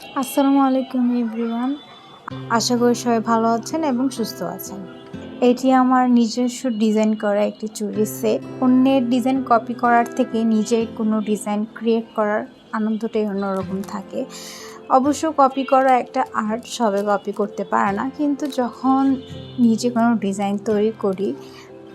আসসালামু আলাইকুম এভরিওয়ান। আশা করি সবাই ভালো আছেন এবং সুস্থ আছেন। এটি আমার নিজস্ব ডিজাইন করা একটি চুরি সেট। অন্যের ডিজাইন কপি করার থেকে নিজে কোনো ডিজাইন ক্রিয়েট করার আনন্দটাই অন্যরকম থাকে। অবশ্য কপি করা একটা আর্ট সবে কপি করতে পারে না। কিন্তু যখন নিজে কোনো ডিজাইন তৈরি করি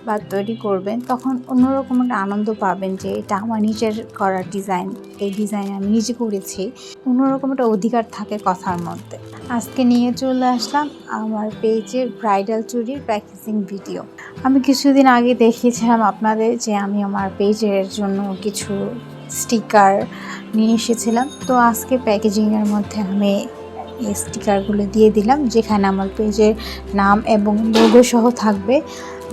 বা তৈরি করবেন, তখন অন্যরকম একটা আনন্দ পাবেন যে এটা আমার নিজের করা ডিজাইন এই ডিজাইন আমি নিজে করেছি। অন্যরকম একটা অধিকার থাকে কথার মধ্যে। আজকে নিয়ে চলে আসলাম আমার পেজের ব্রাইডাল চুরির প্র্যাকটিসিং ভিডিও আমি কিছুদিন আগে দেখিয়েছিলাম আপনাদের যে আমি আমার পেজের জন্য কিছু স্টিকার নিয়ে এসেছিলাম। তো আজকে প্যাকেজিংয়ের মধ্যে আমি এই স্টিকারগুলো দিয়ে দিলাম, যেখানে আমার পেজের নাম এবং লোগো সহ থাকবে।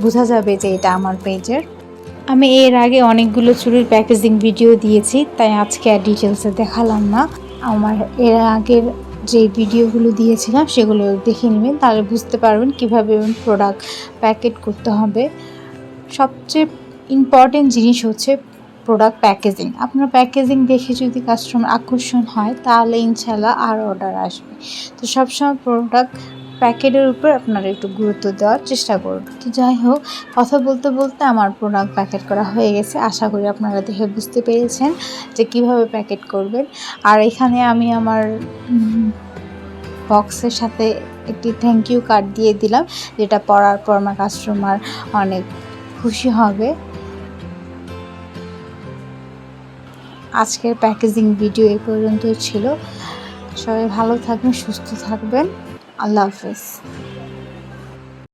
বোঝা যাবে যে এটা আমার পেজের। আমি এর আগে অনেকগুলো চুরির প্যাকেজিং ভিডিও দিয়েছি, তাই আজকে আর ডিটেলসে দেখালাম না। আমার এর আগের যে ভিডিওগুলো দিয়েছিলাম, সেগুলো দেখে নেবেন, তাহলে বুঝতে পারবেন কীভাবে প্রোডাক্ট প্যাকেট করতে হবে। সবচেয়ে ইম্পর্টেন্ট জিনিস হচ্ছে প্রোডাক্ট প্যাকেজিং আপনার প্যাকেজিং দেখে যদি কাস্টমার আকর্ষণ হয়, তাহলে ইনশাল্লাহ আর অর্ডার আসবে। তো সবসময় প্রোডাক্ট প্যাকেটের উপর আপনারা একটু গুরুত্ব দেওয়ার চেষ্টা করুন। তো যাই হোক, কথা বলতে বলতে আমার প্রোডাক্ট প্যাকেট করা হয়ে গেছে। আশা করি আপনারা দেখে বুঝতে পেরেছেন যে কীভাবে প্যাকেট করবেন। আর এখানে আমি আমার বক্সের সাথে একটি থ্যাংক ইউ কার্ড দিয়ে দিলাম, যেটা পড়ার পর আমার কাস্টমার অনেক খুশি হবে। আজকের প্যাকেজিং ভিডিও এই পর্যন্তই ছিল। সবাই ভালো থাকবেন, সুস্থ থাকবেন। আল্লাহ হাফেজ